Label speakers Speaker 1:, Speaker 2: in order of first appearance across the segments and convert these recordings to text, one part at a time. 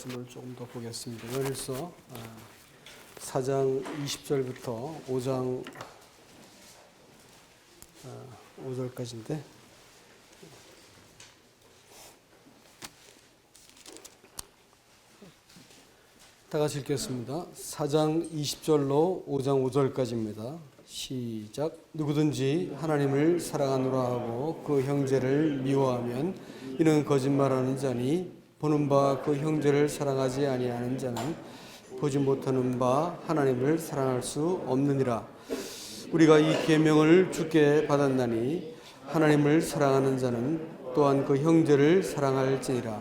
Speaker 1: 말씀을 조금 더 보겠습니다. 요일서 4장 20절부터 5장 5절까지인데 다 같이 읽겠습니다. 4장 20절로 5장 5절까지입니다. 시작. 누구든지 하나님을 사랑하노라 하고 그 형제를 미워하면 이는 거짓말하는 자니 보는 바 그 형제를 사랑하지 아니하는 자는 보지 못하는 바 하나님을 사랑할 수 없느니라. 우리가 이 계명을 주께 받았나니 하나님을 사랑하는 자는 또한 그 형제를 사랑할지니라.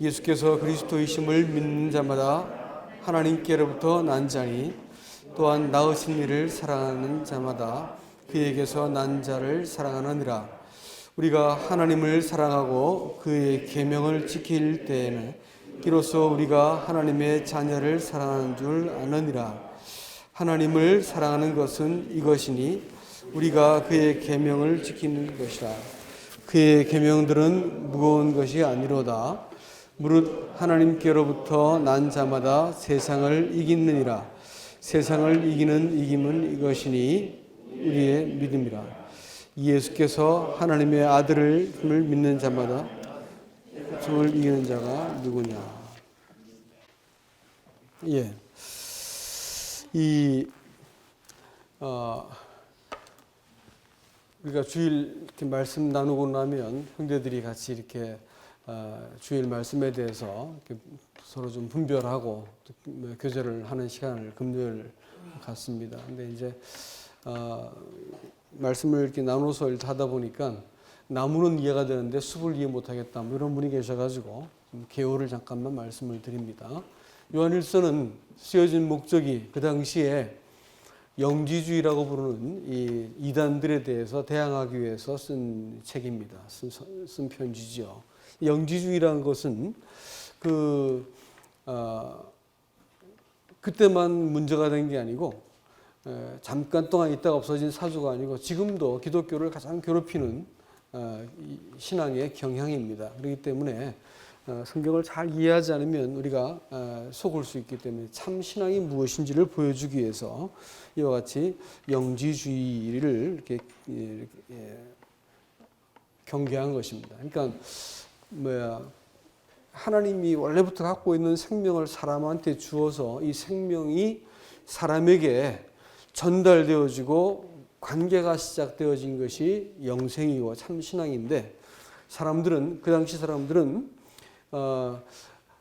Speaker 1: 예수께서 그리스도이심을 믿는 자마다 하나님께로부터 난 자니 또한 나으신 이를 사랑하는 자마다 그에게서 난 자를 사랑하느니라. 우리가 하나님을 사랑하고 그의 계명을 지킬 때에는 이로써 우리가 하나님의 자녀를 사랑하는 줄 아느니라. 하나님을 사랑하는 것은 이것이니 우리가 그의 계명을 지키는 것이라. 그의 계명들은 무거운 것이 아니로다. 무릇 하나님께로부터 난 자마다 세상을 이기느니라. 세상을 이기는 이김은 이것이니 우리의 믿음이라. 예수께서 하나님의 아들을 믿는 자마다 고통을 이기는 자가 누구냐? 예. 이 어, 우리가 주일 이렇게 말씀 나누고 나면 형제들이 같이 이렇게 어, 주일 말씀에 대해서 서로 좀 분별하고 뭐 교제를 하는 시간을 금요일 갖습니다. 근데 이제 어, 말씀을 이렇게 나눠서 하다 보니까 나무는 이해가 되는데 숲을 이해 못하겠다 뭐 이런 분이 계셔가지고 개요를 잠깐만 말씀을 드립니다. 요한일서는 쓰여진 목적이 그 당시에 영지주의라고 부르는 이 이단들에 대해서 대항하기 위해서 쓴 책입니다. 쓴, 쓴 편지죠. 영지주의라는 것은 그 어, 그때만 문제가 된 게 아니고 에, 잠깐 동안 있다가 없어진 사주가 아니고 지금도 기독교를 가장 괴롭히는 어, 신앙의 경향입니다. 그렇기 때문에 어, 성경을 잘 이해하지 않으면 우리가 어, 속을 수 있기 때문에 참 신앙이 무엇인지를 보여주기 위해서 이와 같이 영지주의를 이렇게, 이렇게 예, 경계한 것입니다. 그러니까 뭐야 하나님이 원래부터 갖고 있는 생명을 사람한테 주어서 이 생명이 사람에게 전달되어지고 관계가 시작되어진 것이 영생이고 참 신앙인데 사람들은 그 당시 사람들은 어,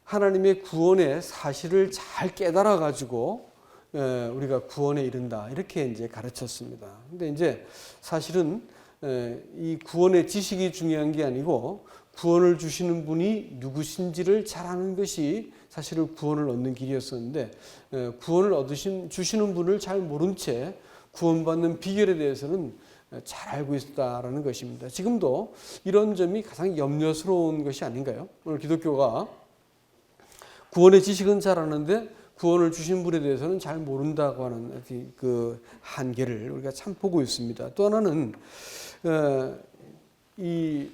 Speaker 1: 하나님의 구원의 사실을 잘 깨달아 가지고 에, 우리가 구원에 이른다 이렇게 이제 가르쳤습니다. 근데 이제 사실은 에, 이 구원의 지식이 중요한 게 아니고 구원을 주시는 분이 누구신지를 잘 아는 것이 사실은 구원을 얻는 길이었었는데 에, 구원을 얻으신 주시는 분을 잘 모른 채 구원받는 비결에 대해서는 잘 알고 있다라는 것입니다. 지금도 이런 점이 가장 염려스러운 것이 아닌가요? 오늘 기독교가 구원의 지식은 잘 아는데 구원을 주신 분에 대해서는 잘 모른다고 하는 그 한계를 우리가 참 보고 있습니다. 또 하나는 어, 이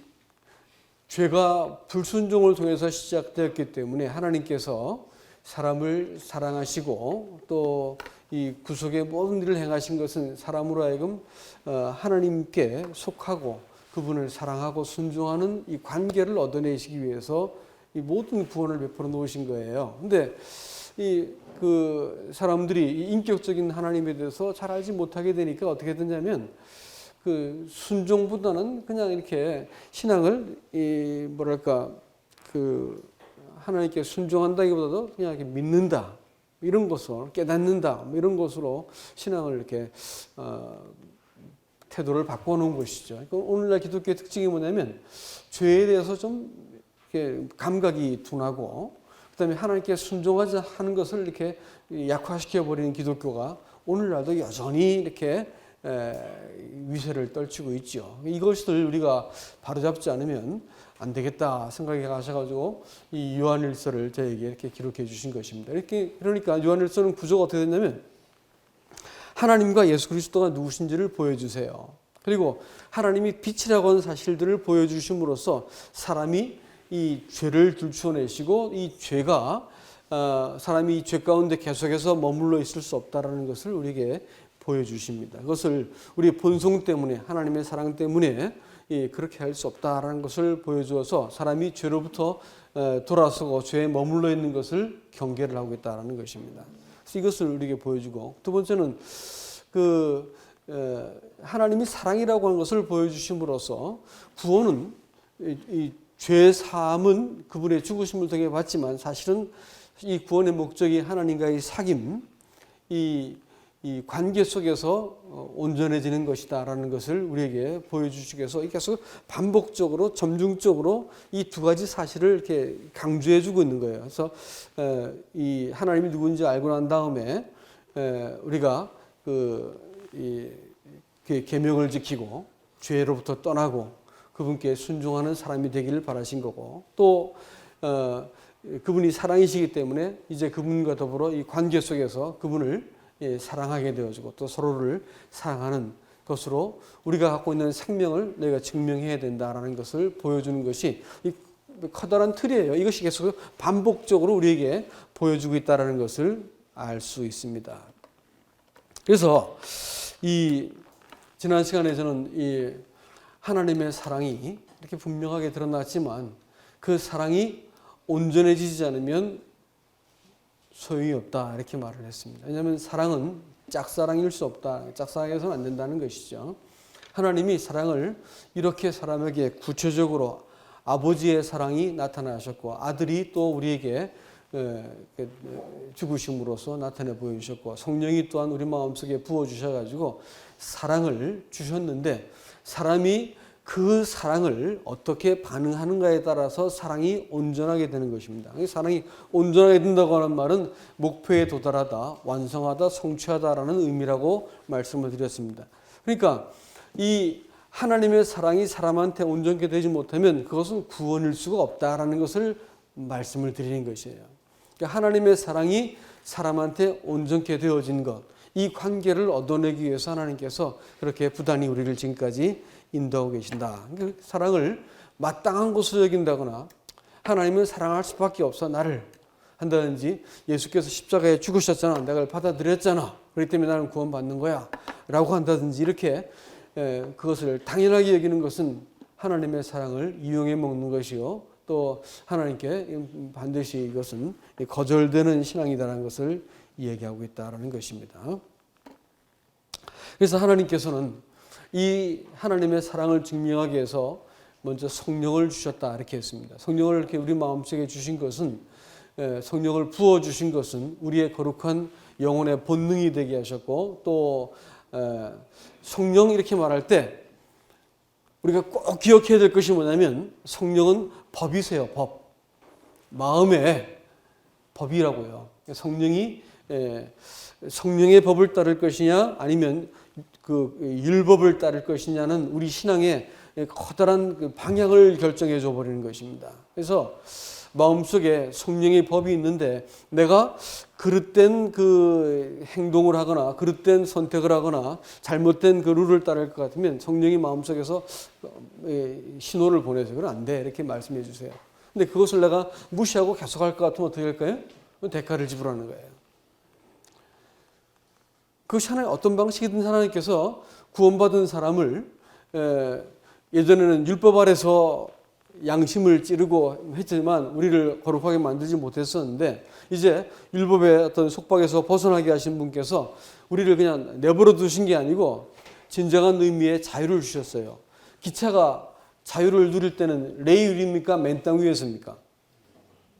Speaker 1: 죄가 불순종을 통해서 시작되었기 때문에 하나님께서 사람을 사랑하시고 또 이 구속의 모든 일을 행하신 것은 사람으로 하여금 어, 하나님께 속하고 그분을 사랑하고 순종하는 이 관계를 얻어내시기 위해서 이 모든 구원을 베풀어 놓으신 거예요. 근데 이 그 사람들이 인격적인 하나님에 대해서 잘 알지 못하게 되니까 어떻게 되냐면 그 순종보다는 그냥 이렇게 신앙을 이 뭐랄까 그 하나님께 순종한다기보다도 그냥 이렇게 믿는다 이런 것으로 깨닫는다 뭐 이런 것으로 신앙을 이렇게 어, 태도를 바꿔놓은 것이죠. 오늘날 기독교의 특징이 뭐냐면 죄에 대해서 좀 이렇게 감각이 둔하고 그다음에 하나님께 순종하지 하는 것을 이렇게 약화시켜 버리는 기독교가 오늘날도 여전히 이렇게 위세를 떨치고 있죠. 이것을 우리가 바로잡지 않으면 안 되겠다 생각해 가셔가지고 이 요한일서를 저에게 이렇게 기록해 주신 것입니다. 이렇게 그러니까 요한일서는 구조가 어떻게 됐냐면 하나님과 예수 그리스도가 누구신지를 보여주세요. 그리고 하나님이 빛이라고 하는 사실들을 보여주심으로써 사람이 이 죄를 들추어내시고 이 죄가 어, 사람이 이죄 가운데 계속해서 머물러 있을 수 없다라는 것을 우리에게 보여주십니다. 그것을 우리 본성 때문에 하나님의 사랑 때문에 이 그렇게 할 수 없다라는 것을 보여주어서 사람이 죄로부터 에, 돌아서고 죄에 머물러 있는 것을 경계를 하고 있다라는 것입니다. 그래서 이것을 우리에게 보여주고 두 번째는 그 에, 하나님이 사랑이라고 하는 것을 보여주심으로써 구원은 죄 사함은 그분의 죽으심을 통해 받지만 사실은 이 구원의 목적이 하나님과의 사귐, 이, 이 관계 속에서 어, 온전해지는 것이다라는 것을 우리에게 보여주시기 위해서 계속 반복적으로 점중적으로 이 두 가지 사실을 이렇게 강조해 주고 있는 거예요. 그래서 에, 이 하나님이 누군지 알고 난 다음에 에, 우리가 그이 그 계명을 지키고 죄로부터 떠나고 그분께 순종하는 사람이 되기를 바라신 거고 또 어, 그분이 사랑이시기 때문에 이제 그분과 더불어 이 관계 속에서 그분을 예, 사랑하게 되어지고 또 서로를 사랑하는 것으로 우리가 갖고 있는 생명을 내가 증명해야 된다라는 것을 보여주는 것이 이 커다란 틀이에요. 이것이 계속 반복적으로 우리에게 보여주고 있다라는 것을 알 수 있습니다. 그래서 이 지난 시간에 저는 이 하나님의 사랑이 이렇게 분명하게 드러났지만 그 사랑이 온전해지지 않으면 소용이 없다 이렇게 말을 했습니다. 왜냐하면 사랑은 짝사랑일 수 없다. 짝사랑해서는 안 된다는 것이죠. 하나님이 사랑을 이렇게 사람에게 구체적으로 아버지의 사랑이 나타나셨고 아들이 또 우리에게 에, 그, 죽으심으로써 나타내 보여주셨고 성령이 또한 우리 마음속에 부어주셔가지고 사랑을 주셨는데 사람이 그 사랑을 어떻게 반응하는가에 따라서 사랑이 온전하게 되는 것입니다. 이 사랑이 온전하게 된다고 하는 말은 목표에 도달하다, 완성하다, 성취하다라는 의미라고 말씀을 드렸습니다. 그러니까 이 하나님의 사랑이 사람한테 온전하게 되지 못하면 그것은 구원일 수가 없다라는 것을 말씀을 드리는 것이에요. 그러니까 하나님의 사랑이 사람한테 온전케 되어진 것, 이 관계를 얻어내기 위해서 하나님께서 그렇게 부단히 우리를 지금까지 인도하고 계신다. 그러니까 사랑을 마땅한 것으로 여긴다거나 하나님은 사랑할 수밖에 없어 나를 한다든지 예수께서 십자가에 죽으셨잖아. 내가 받아들였잖아. 그렇기 때문에 나는 구원받는 거야. 라고 한다든지 이렇게 그것을 당연하게 여기는 것은 하나님의 사랑을 이용해 먹는 것이요. 또 하나님께 반드시 이것은 거절되는 신앙이다라는 것을 얘기하고 있다라는 것입니다. 그래서 하나님께서는 이 하나님의 사랑을 증명하기 위해서 먼저 성령을 주셨다 이렇게 했습니다. 성령을 이렇게 우리 마음속에 주신 것은 성령을 부어 주신 것은 우리의 거룩한 영혼의 본능이 되게 하셨고 또 성령 이렇게 말할 때 우리가 꼭 기억해야 될 것이 뭐냐면 성령은 법이세요. 법. 마음의 법이라고요. 성령이 성령의 법을 따를 것이냐 아니면 그 율법을 따를 것이냐는 우리 신앙의 커다란 그 방향을 결정해 줘 버리는 것입니다. 그래서 마음속에 성령의 법이 있는데 내가 그릇된 그 행동을 하거나 그릇된 선택을 하거나 잘못된 그 룰을 따를 것 같으면 성령이 마음속에서 신호를 보내서 그건 안 돼. 이렇게 말씀해 주세요. 근데 그것을 내가 무시하고 계속 할 것 같으면 어떻게 할까요? 대가를 지불하는 거예요. 그것이 하나의 어떤 방식이든 하나님께서 구원받은 사람을 예전에는 율법 아래서 양심을 찌르고 했지만 우리를 거룩하게 만들지 못했었는데 이제 율법의 어떤 속박에서 벗어나게 하신 분께서 우리를 그냥 내버려 두신 게 아니고 진정한 의미의 자유를 주셨어요. 기차가 자유를 누릴 때는 레일 위입니까? 맨 땅 위에서입니까?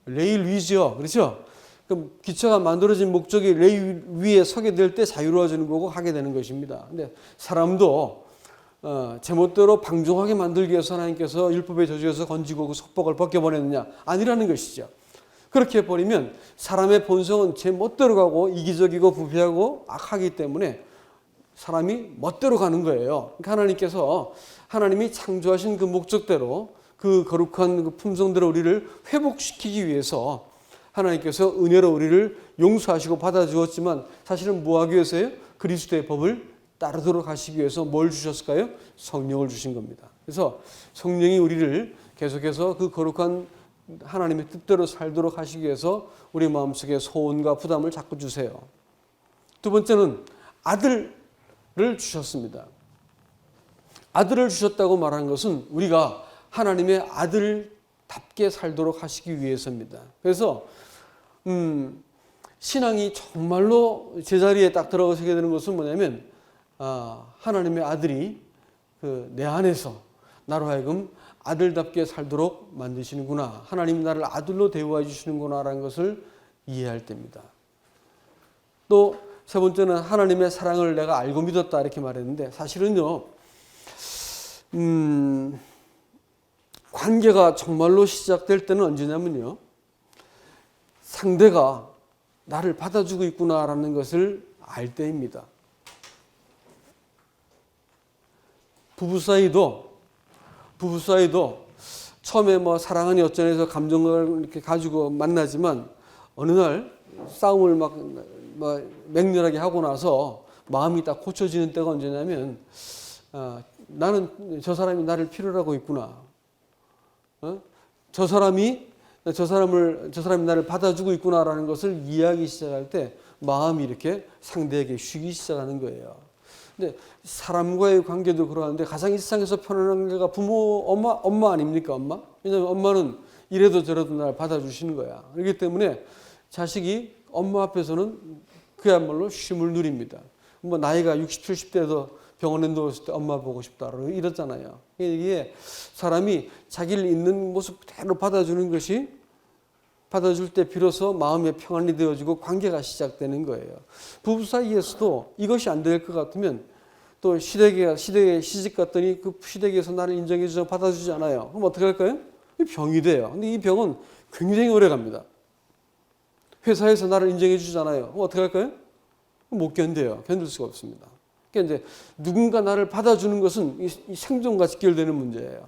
Speaker 1: 레일 위죠. 그렇죠? 그럼 기차가 만들어진 목적이 레일 위에 서게 될 때 자유로워지는 거고 하게 되는 것입니다. 근데 사람도 어, 제멋대로 방종하게 만들기 위해서 하나님께서 율법의 저주에서 건지고 그 속박을 벗겨보냈느냐? 아니라는 것이죠. 그렇게 해버리면 사람의 본성은 제 멋대로 가고 이기적이고 부패하고 악하기 때문에 사람이 멋대로 가는 거예요. 그러니까 하나님께서 하나님이 창조하신 그 목적대로 그 거룩한 그 품성대로 우리를 회복시키기 위해서 하나님께서 은혜로 우리를 용서하시고 받아주었지만 사실은 뭐 하기 위해서요? 그리스도의 법을 따르도록 하시기 위해서 뭘 주셨을까요? 성령을 주신 겁니다. 그래서 성령이 우리를 계속해서 그 거룩한 하나님의 뜻대로 살도록 하시기 위해서 우리 마음속에 소원과 부담을 자꾸 주세요. 두 번째는 아들을 주셨습니다. 아들을 주셨다고 말한 것은 우리가 하나님의 아들 답게 살도록 하시기 위해서입니다. 그래서 음, 신앙이 정말로 제자리에 딱 들어서게 되는 것은 뭐냐면 아, 하나님의 아들이 그 내 안에서 나로 하여금 아들답게 살도록 만드시는구나. 하나님 나를 아들로 대우해 주시는구나라는 것을 이해할 때입니다. 또 세 번째는 하나님의 사랑을 내가 알고 믿었다 이렇게 말했는데 사실은요. 음, 관계가 정말로 시작될 때는 언제냐면요. 상대가 나를 받아주고 있구나라는 것을 알 때입니다. 부부 사이도 부부 사이도 처음에 뭐 사랑하니 어쩌해서 감정을 이렇게 가지고 만나지만 어느 날 싸움을 막, 막 맹렬하게 하고 나서 마음이 딱 고쳐지는 때가 언제냐면 아, 나는 저 사람이 나를 필요로 하고 있구나. 어? 저 사람이 저 사람을 저 사람이 나를 받아주고 있구나라는 것을 이해하기 시작할 때 마음이 이렇게 상대에게 쉬기 시작하는 거예요. 근데 사람과의 관계도 그러한데 가장 이 세상에서 편안한 게가 부모 엄마 엄마 아닙니까 엄마? 왜냐하면 엄마는 이래도 저래도 날 받아주시는 거야. 그렇기 때문에 자식이 엄마 앞에서는 그야말로 쉼을 누립니다. 뭐 나이가 60, 70대도 병원에 누웠을 때 엄마 보고 싶다 이러잖아요. 이게 사람이 자기를 있는 모습 그대로 받아주는 것이 받아줄 때 비로소 마음의 평안이 되어지고 관계가 시작되는 거예요. 부부 사이에서도 이것이 안 될 것 같으면 또 시댁에 시댁에 시집 갔더니 그 시댁에서 나를 인정해 주지 받아주지 않아요. 그럼 어떻게 할까요? 병이 돼요. 근데 이 병은 굉장히 오래 갑니다. 회사에서 나를 인정해 주잖아요. 그럼 어떻게 할까요? 못 견뎌요. 견딜 수가 없습니다. 그러니까 이제 누군가 나를 받아주는 것은 이 생존과 직결되는 문제예요.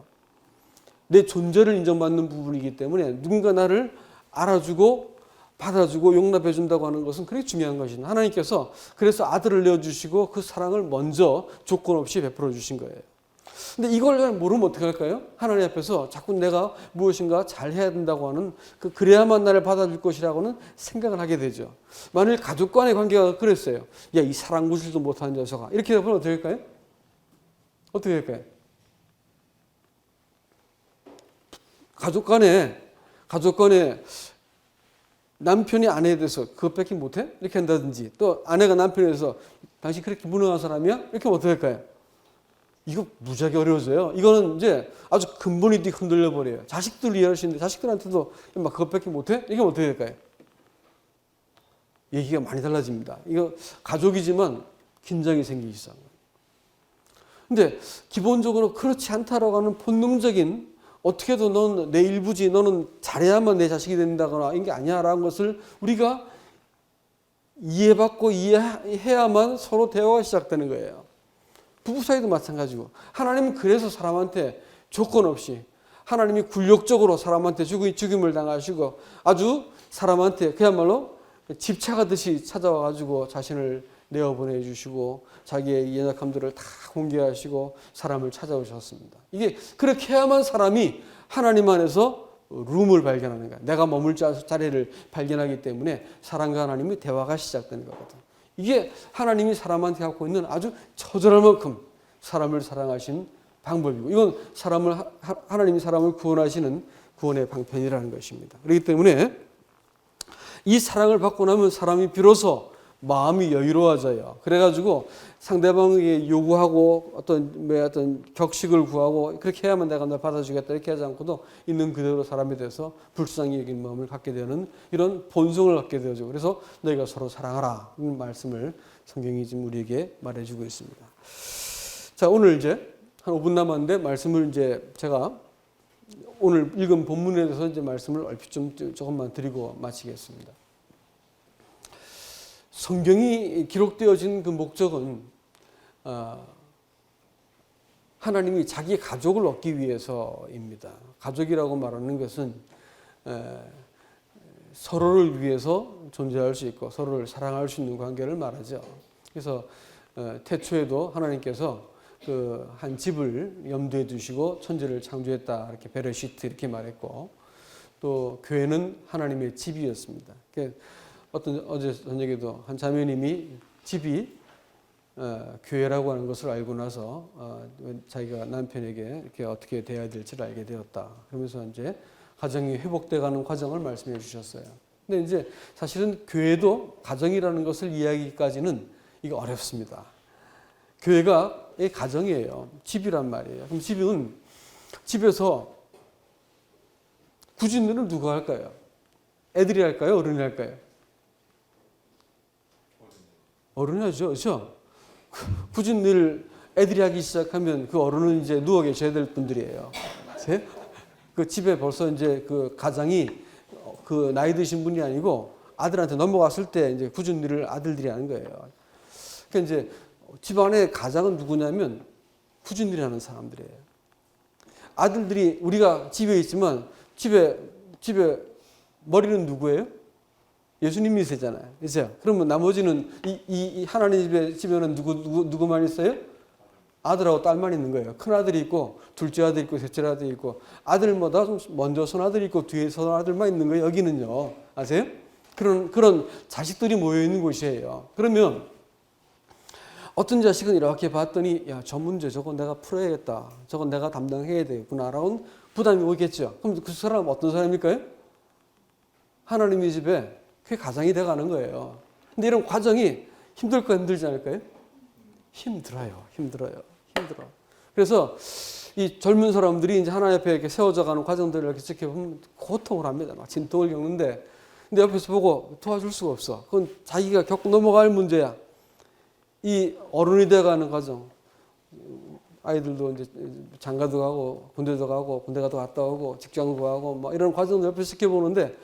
Speaker 1: 내 존재를 인정받는 부분이기 때문에 누군가 나를 알아주고 받아주고 용납해 준다고 하는 것은 그렇게 중요한 것입니다. 하나님께서 그래서 아들을 내어 주시고 그 사랑을 먼저 조건 없이 베풀어 주신 거예요. 근데 이걸 모르면 어떻게 할까요? 하나님 앞에서 자꾸 내가 무엇인가 잘 해야 된다고 하는 그 그래야만 나를 받아줄 것이라고는 생각을 하게 되죠. 만일 가족 간의 관계가 그랬어요. 야, 이 사랑 구실도 못하는 녀석아. 이렇게 되면 어떻게 할까요? 어떻게 할까요? 가족 간에 가족 간에 남편이 아내에 대해서 그것밖에 못해? 이렇게 한다든지 또 아내가 남편에 대해서 당신 그렇게 무능한 사람이야? 이렇게 어떻게 할까요? 이거 무지하게 어려워져요. 이거는 이제 아주 근본이 흔들려 버려요. 자식들 있는데 자식들한테도 막 그것밖에 못해? 이게 어떻게 될까요? 얘기가 많이 달라집니다. 이거 가족이지만 긴장이 생기기 시작합니다. 근데 기본적으로 그렇지 않다라고 하는 본능적인 어떻게도 너는 내 일부지 너는 잘해야만 내 자식이 된다거나 이게 아니야라는 것을 우리가 이해받고 이해해야만 서로 대화가 시작되는 거예요. 부부 사이도 마찬가지고 하나님은 그래서 사람한테 조건 없이 하나님이 굴욕적으로 사람한테 죽임을 당하시고 아주 사람한테 그야말로 집착하듯이 찾아와 가지고 자신을 내어 보내 주시고 자기의 연약함들을 다 공개하시고 사람을 찾아오셨습니다. 이게 그렇게 해야만 사람이 하나님 안에서 룸을 발견하는 거야. 내가 머물 자리를 발견하기 때문에 사람과 하나님의 대화가 시작되는 거거든. 이게 하나님이 사람한테 갖고 있는 아주 처절할 만큼 사람을 사랑하신 방법이고 이건 사람을 하나님이 사람을 구원하시는 구원의 방편이라는 것입니다. 그렇기 때문에 이 사랑을 받고 나면 사람이 비로소 마음이 여유로워져요. 그래가지고 상대방에게 요구하고 어떤 뭐 어떤 격식을 구하고 그렇게 해야만 내가 널 받아주겠다 이렇게 하지 않고도 있는 그대로 사람이 돼서 불쌍히 여긴 마음을 갖게 되는 이런 본성을 갖게 되죠. 그래서 너희가 서로 사랑하라 이 말씀을 성경이 지금 우리에게 말해주고 있습니다. 자 오늘 이제 한 5분 남았는데 말씀을 이제 제가 오늘 읽은 본문에 대해서 이제 말씀을 얼핏 좀 조금만 드리고 마치겠습니다. 성경이 기록되어진 그 목적은 어, 하나님이 자기 가족을 얻기 위해서입니다. 가족이라고 말하는 것은 서로를 위해서 존재할 수 있고 서로를 사랑할 수 있는 관계를 말하죠. 그래서 어, 태초에도 하나님께서 그 한 집을 염두에 두시고 천지를 창조했다 이렇게 베르시트 이렇게 말했고 또 교회는 하나님의 집이었습니다. 그러니까 어떤 어제 저녁에도 한 자매님이 집이 어, 교회라고 하는 것을 알고 나서 어, 자기가 남편에게 이렇게 어떻게 대해야 될지를 알게 되었다. 그러면서 이제 가정이 회복돼가는 과정을 말씀해 주셨어요. 근데 이제 사실은 교회도 가정이라는 것을 이야기까지는 이게 어렵습니다. 교회가 이 가정이에요. 집이란 말이에요. 그럼 집은 집에서 구진들은 누가 할까요? 애들이 할까요? 어른이 할까요? 어른이 하죠. 그렇죠? 굳은 늘 애들이 하기 시작하면 그 어른은 이제 누워 계셔야 될 분들이에요. 그 집에 벌써 이제 그 가장이 그 나이 드신 분이 아니고 아들한테 넘어갔을 때 이제 굳은 일을 아들들이 하는 거예요. 그러니까 이제 집안의 가장은 누구냐면 굳은 일을 하는 사람들이에요. 아들들이 우리가 집에 있지만 집에 집에 머리는 누구예요? 예수님이 세잖아요. 그죠? 그러면 나머지는 이, 이, 이 하나님 집에, 집에는 누구, 누구, 누구만 있어요? 아들하고 딸만 있는 거예요. 큰 아들이 있고, 둘째 아들이 있고, 셋째 아들이 있고, 아들보다 좀 먼저 손아들이 있고, 뒤에 손아들만 있는 거예요. 여기는요. 아세요? 그런, 그런 자식들이 모여 있는 곳이에요. 그러면 어떤 자식은 이렇게 봤더니, 야, 저 문제 저거 내가 풀어야겠다. 저건 내가 담당해야 되겠구나. 라는 부담이 오겠죠. 그럼 그 사람 어떤 사람일까요? 하나님의 집에 그게 가장이 돼가는 거예요. 근데 이런 과정이 힘들까 힘들지 않을까요? 힘들어요. 힘들어요. 힘들어. 그래서 이 젊은 사람들이 이제 하나님 앞에 이렇게 세워져 가는 과정들을 이렇게 지켜보면 고통을 합니다. 막 진통을 겪는데 근데 옆에서 보고 도와줄 수가 없어. 그건 자기가 겪고 넘어갈 문제야. 이 어른이 돼가는 과정. 아이들도 이제 장가도 가고 군대도 가고 군대 가도 갔다 오고 직장도 가고 막 이런 과정들 옆에서 지켜보는데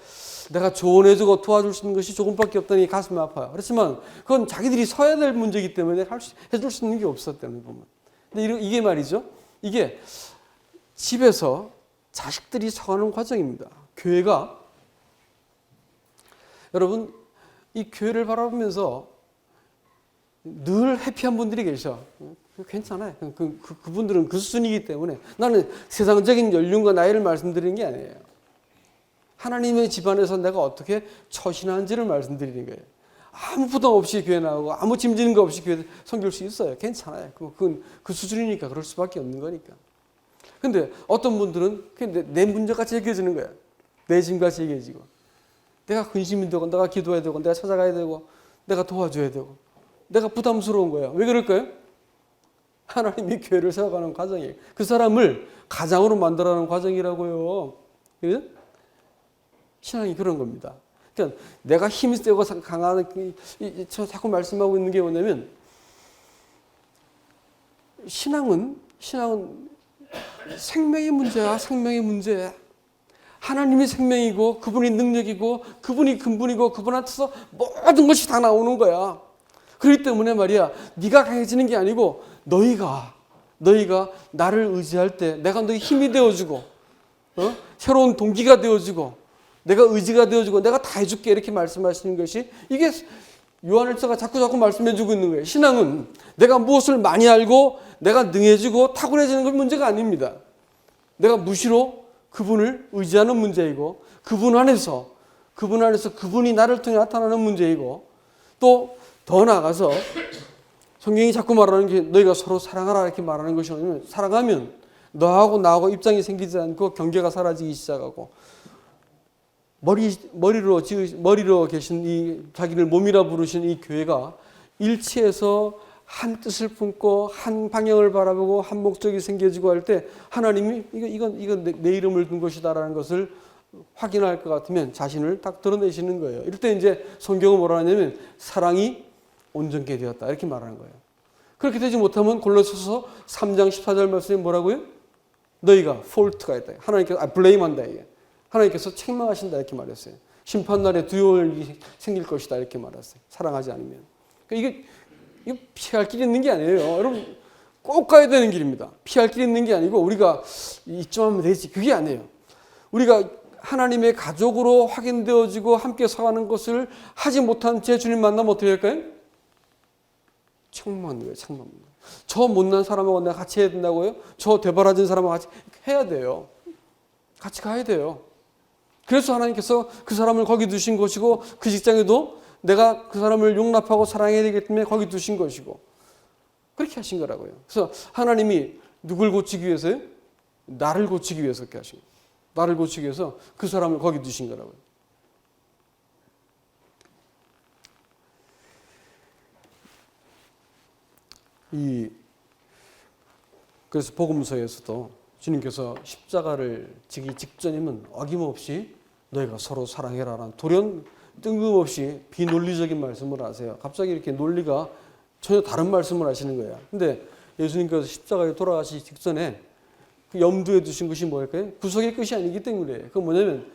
Speaker 1: 내가 조언해주고 도와줄 수 있는 것이 조금밖에 없더니 가슴이 아파요. 그렇지만 그건 자기들이 서야 될 문제이기 때문에 할 수, 해줄 수 있는 게 없었다는 부분. 근데 이게 말이죠. 이게 집에서 자식들이 서가는 과정입니다. 교회가 여러분 이 교회를 바라보면서 늘 해피한 분들이 계셔. 괜찮아요. 그, 그, 그, 그 수준이기 때문에 나는 세상적인 연륜과 나이를 말씀드리는 게 아니에요. 하나님의 집안에서 내가 어떻게 처신한지를 말씀드리는 거예요. 아무 부담 없이 교회 나오고 아무 짐지는 거 없이 교회 섬길 수 있어요. 괜찮아요. 그건 그 수준이니까 그럴 수밖에 없는 거니까. 근데 어떤 분들은 내, 내 문제같이 얘기해주는 거야. 내 짐같이 얘기해지고. 내가 근심이 되고 내가 기도해야 되고 내가 찾아가야 되고 내가 도와줘야 되고 내가 부담스러운 거야. 왜 그럴까요? 하나님이 교회를 세워가는 과정이에요. 그 사람을 가장으로 만들어가는 과정이라고요. 그죠? 신앙이 그런 겁니다. 그러니까 내가 힘이 세고 강한 저 자꾸 말씀하고 있는 게 뭐냐면 신앙은 신앙은 생명의 문제야, 생명의 문제. 하나님이 생명이고 그분이 능력이고 그분이 근본이고 그분한테서 모든 것이 다 나오는 거야. 그렇기 때문에 말이야, 네가 강해지는 게 아니고 너희가 너희가 나를 의지할 때 내가 너희 힘이 되어주고 어? 새로운 동기가 되어주고 내가 의지가 되어주고 내가 다 해줄게 이렇게 말씀하시는 것이 이게 요한일서가 자꾸 자꾸 말씀해주고 있는 거예요. 신앙은 내가 무엇을 많이 알고 내가 능해지고 탁월해지는 건 문제가 아닙니다. 내가 무시로 그분을 의지하는 문제이고 그분 안에서 그분 안에서 그분이 나를 통해 나타나는 문제이고 또 더 나아가서 성경이 자꾸 말하는 게 너희가 서로 사랑하라 이렇게 말하는 것이 아니면 사랑하면 너하고 나하고 입장이 생기지 않고 경계가 사라지기 시작하고 머리 머리로 머리로 계신 이 자기를 몸이라 부르신 이 교회가 일치해서 한 뜻을 품고 한 방향을 바라보고 한 목적이 생겨지고 할 때 하나님이 이거 이건 이건 내, 내 이름을 둔 것이다라는 것을 확인할 것 같으면 자신을 딱 드러내시는 거예요. 이럴 때 이제 성경은 뭐라 하냐면 사랑이 온전케 되었다 이렇게 말하는 거예요. 그렇게 되지 못하면 골로새서 3장 14절 말씀에 뭐라고요? 너희가 폴트가 있다. 하나님께서 아 블레임한다 이게. 하나님께서 책망하신다 이렇게 말했어요. 심판날에 두려움이 생길 것이다 이렇게 말했어요. 사랑하지 않으면. 그러니까 이게, 이게 피할 길이 있는 게 아니에요. 여러분 꼭 가야 되는 길입니다. 피할 길이 있는 게 아니고 우리가 이쯤 하면 되지 그게 아니에요. 우리가 하나님의 가족으로 확인되어지고 함께 서가는 것을 하지 못한 제 주님 만나면 어떻게 할까요? 책망하는 거예요. 거예요. 저 못난 사람하고 내가 같이 해야 된다고요? 저 되바라진 사람하고 같이 해야 돼요. 같이 가야 돼요. 그래서 하나님께서 그 사람을 거기 두신 것이고 그 직장에도 내가 그 사람을 용납하고 사랑해야 되기 때문에 거기 두신 것이고 그렇게 하신 거라고요. 그래서 하나님이 누굴 고치기 위해서요? 나를 고치기 위해서 그렇게 하신 거예요. 나를 고치기 위해서 그 사람을 거기 두신 거라고요. 이 그래서 복음서에서도 주님께서 십자가를 지기 직전이면 어김없이 너희가 서로 사랑해라라는 돌연 뜬금없이 비논리적인 말씀을 하세요. 갑자기 이렇게 논리가 전혀 다른 말씀을 하시는 거예요. 근데 예수님께서 십자가에 돌아가시기 직전에 그 염두에 두신 것이 뭘까요? 구속의 끝이 아니기 때문에 그 뭐냐면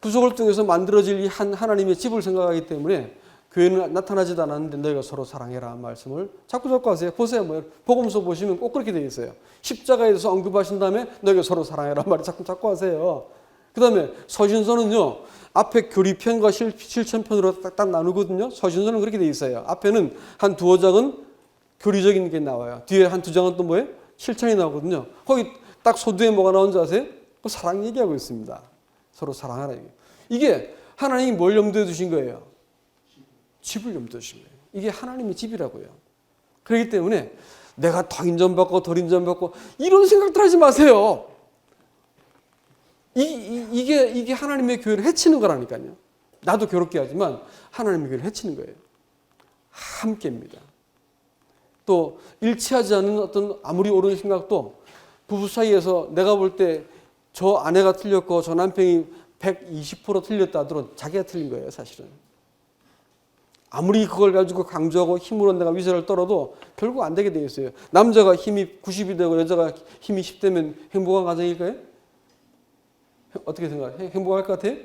Speaker 1: 구속을 통해서 만들어질 이 한 하나님의 집을 생각하기 때문에 교회는 나타나지도 않았는데 너희가 서로 사랑해라 말씀을 자꾸 자꾸 하세요. 보세요. 뭐 복음서 보시면 꼭 그렇게 돼 있어요. 십자가에서 언급하신 다음에 너희가 서로 사랑해라 말을 자꾸 자꾸 하세요. 그다음에 서신서는요. 앞에 교리편과 실, 실천편으로 딱딱 나누거든요. 서신서는 그렇게 돼 있어요. 앞에는 한 두어 장은 교리적인 게 나와요. 뒤에 한 두 장은 또 뭐예요? 실천이 나오거든요. 거기 딱 소두에 뭐가 나온지 아세요? 그 사랑 얘기하고 있습니다. 서로 사랑하라. 이게 하나님이 뭘 염두에 두신 거예요? 집을 거예요. 이게 하나님의 집이라고요. 그렇기 때문에 내가 더 인정받고 덜 인정받고 이런 생각들 하지 마세요. 이, 이, 이게, 이게 하나님의 교회를 해치는 거라니까요. 나도 괴롭게 하지만 하나님의 교회를 해치는 거예요. 함께입니다. 또 일치하지 않는 어떤 아무리 옳은 생각도 부부 사이에서 내가 볼 때 저 아내가 틀렸고 저 남편이 120% 틀렸다 하더라도 자기가 틀린 거예요, 사실은. 아무리 그걸 가지고 강조하고 힘으로 내가 위세를 떨어도 결국 안 되게 돼 있어요. 남자가 힘이 90이 되고 여자가 힘이 10되면 행복한 가정일까요? 어떻게 생각해? 행복할 것 같아요?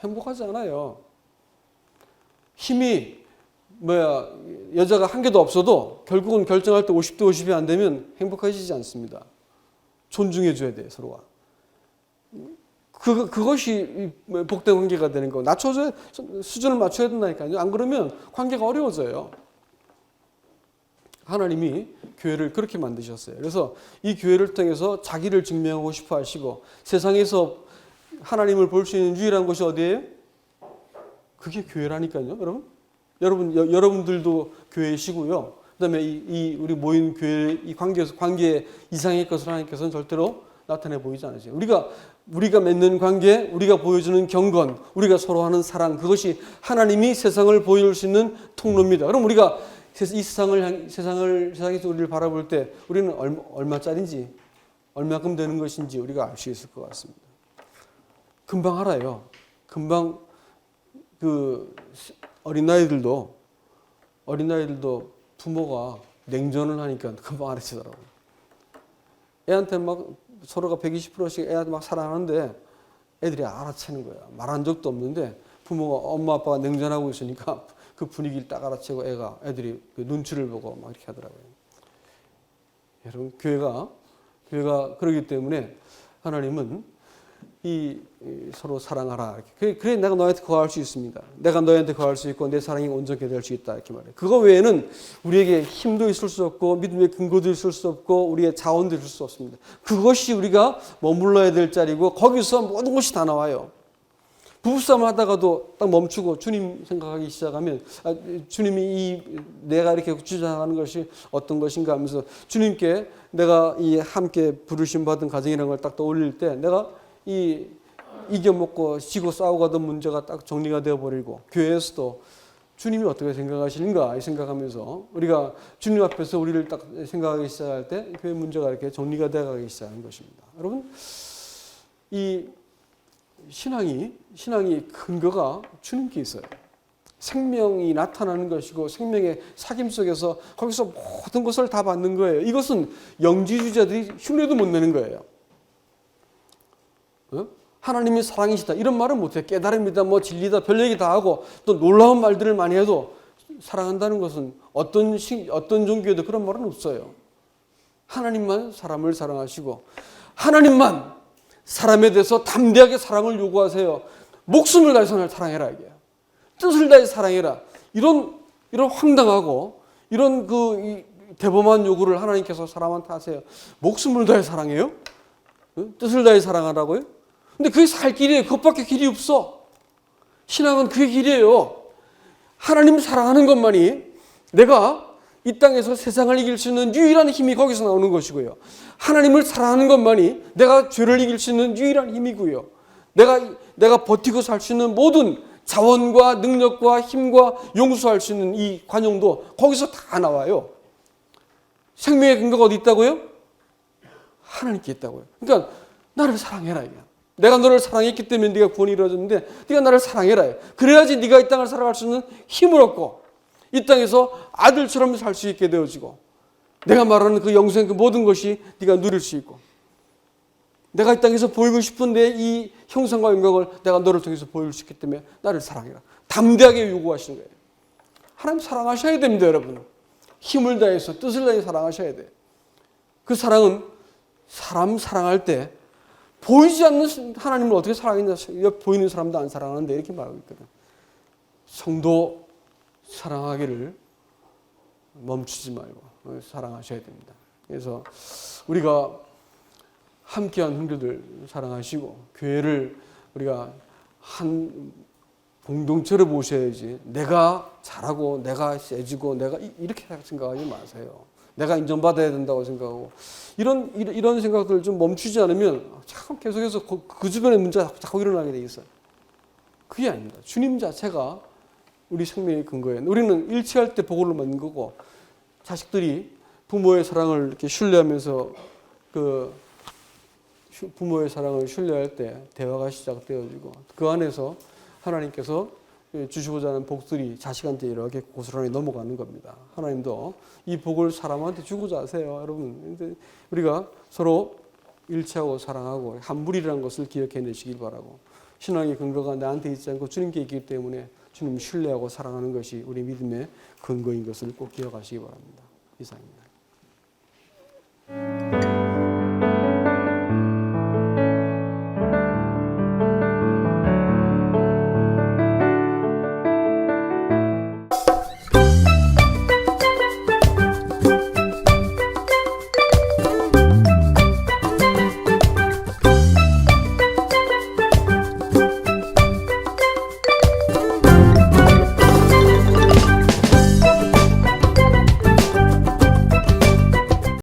Speaker 1: 행복하지 않아요. 힘이 뭐야 여자가 한 개도 없어도 결국은 결정할 때 50대 50이 안 되면 행복해지지 않습니다. 존중해 줘야 돼 서로가. 그 그것이 복된 관계가 되는 거. 낮춰줘 수준을 맞춰야 된다니까요. 안 그러면 관계가 어려워져요. 하나님이 교회를 그렇게 만드셨어요. 그래서 이 교회를 통해서 자기를 증명하고 싶어 하시고 세상에서 하나님을 볼 수 있는 유일한 곳이 어디예요? 그게 교회라니까요, 여러분. 여러분 여, 여러분들도 교회시고요. 그다음에 이, 이 우리 모인 교회 이 관계에서 관계 이상의 것을 하나님께서는 절대로 나타내 보이지 않으세요. 우리가 우리가 맺는 관계, 우리가 보여주는 경건, 우리가 서로 하는 사랑 그것이 하나님이 세상을 보여줄 수 있는 통로입니다. 그럼 우리가 이 세상을 향, 세상을 세상에서 우리를 바라볼 때 우리는 얼마, 얼마짜리인지 얼마큼 되는 것인지 우리가 알 수 있을 것 같습니다. 금방 알아요. 금방 그 어린아이들도 어린아이들도 부모가 냉전을 하니까 금방 알아채더라고요. 애한테 막 서로가 120%씩 애한테 막 사랑하는데 애들이 알아채는 거야. 말한 적도 없는데 부모가 엄마 아빠가 냉전하고 있으니까 그 분위기를 딱 알아채고 애가 애들이 그 눈치를 보고 막 이렇게 하더라고요. 여러분 교회가 교회가 그러기 때문에 하나님은 이, 이 서로 사랑하라. 그래, 그래 내가 너한테 거할 수 있습니다. 내가 너한테 거할 수 있고 내 사랑이 온전하게 될수 있다 이렇게 말해. 그거 외에는 우리에게 힘도 있을 수 없고 믿음의 근거도 있을 수 없고 우리의 자원도 있을 수 없습니다. 그것이 우리가 머물러야 될 자리고 거기서 모든 것이 다 나와요. 부부싸움 하다가도 딱 멈추고 주님 생각하기 시작하면 아, 주님이 이 내가 이렇게 주장하는 것이 어떤 것인가 하면서 주님께 내가 이 함께 부르심 받은 가정이라는 걸 딱 떠올릴 때 내가 이 이겨먹고 지고 싸우고 하던 문제가 딱 정리가 되어버리고 교회에서도 주님이 어떻게 생각하시는가 이 생각하면서 우리가 주님 앞에서 우리를 딱 생각하기 시작할 때 교회 문제가 이렇게 정리가 되어가기 시작하는 것입니다. 여러분 이 신앙이 신앙이 근거가 주님께 있어요. 생명이 나타나는 것이고 생명의 사귐 속에서 거기서 모든 것을 다 받는 거예요. 이것은 영지주자들이 흉내도 못 내는 거예요. 어? 하나님이 사랑이시다 이런 말은 못해 깨달음이다 뭐 진리다 별 얘기 다 하고 또 놀라운 말들을 많이 해도 사랑한다는 것은 어떤 신, 어떤 종교에도 그런 말은 없어요. 하나님만 사람을 사랑하시고 하나님만 사람에 대해서 담대하게 사랑을 요구하세요. 목숨을 다해서 사랑해라 이게 뜻을 다해 사랑해라 이런 이런 황당하고 이런 그 대범한 요구를 하나님께서 사람한테 하세요. 목숨을 다해 사랑해요? 뜻을 다해 사랑하라고요? 근데 그게 살 길이에요. 그것밖에 길이 없어. 신앙은 그게 길이에요. 하나님을 사랑하는 것만이 내가 이 땅에서 세상을 이길 수 있는 유일한 힘이 거기서 나오는 것이고요. 하나님을 사랑하는 것만이 내가 죄를 이길 수 있는 유일한 힘이고요. 내가 내가 버티고 살 수 있는 모든 자원과 능력과 힘과 용서할 수 있는 이 관용도 거기서 다 나와요. 생명의 근거가 어디 있다고요? 하나님께 있다고요. 그러니까 나를 사랑해라 이게. 내가 너를 사랑했기 때문에 네가 구원이 이루어졌는데 네가 나를 사랑해라. 그래야지 네가 이 땅을 살아갈 수 있는 힘을 얻고 이 땅에서 아들처럼 살 수 있게 되어지고 내가 말하는 그 영생 그 모든 것이 네가 누릴 수 있고 내가 이 땅에서 보이고 싶은데 이 형상과 영광을 내가 너를 통해서 보일 수 있기 때문에 나를 사랑해라. 담대하게 요구하시는 거예요. 하나님 사랑하셔야 됩니다, 여러분. 힘을 다해서 뜻을 다해 사랑하셔야 돼. 그 사랑은 사람 사랑할 때 보이지 않는 하나님을 어떻게 사랑했냐? 옆 보이는 사람도 안 사랑하는데 이렇게 말하고 있거든. 성도 사랑하기를 멈추지 말고 사랑하셔야 됩니다. 그래서 우리가 함께한 형제들 사랑하시고 교회를 우리가 한 공동체로 보셔야지 내가 잘하고 내가 세지고 내가 이- 이렇게 생각하지 마세요. 내가 인정받아야 된다고 생각하고 이런 이런, 이런 생각들 좀 멈추지 않으면 참 계속해서 그, 그 주변의 문제가 자꾸 일어나게 돼 있어요. 그게 아닙니다. 주님 자체가 우리 생명의 근거예요. 우리는 일치할 때 복을 받는 거고 자식들이 부모의 사랑을 이렇게 신뢰하면서 그 슈- 부모의 사랑을 신뢰할 때 대화가 시작되어지고 그 안에서 하나님께서 주시고자 하는 복들이 자식한테 이렇게 고스란히 넘어가는 겁니다. 하나님도 이 복을 사람한테 주고자 하세요, 여러분. 근데 우리가 서로 일치하고 사랑하고 한물이라는 것을 기억해내시길 바라고 신앙의 근거가 나한테 있지 않고 주님께 있기 때문에 주님 신뢰하고 사랑하는 것이 우리 믿음의 근거인 것을 꼭 기억하시기 바랍니다. 이상입니다.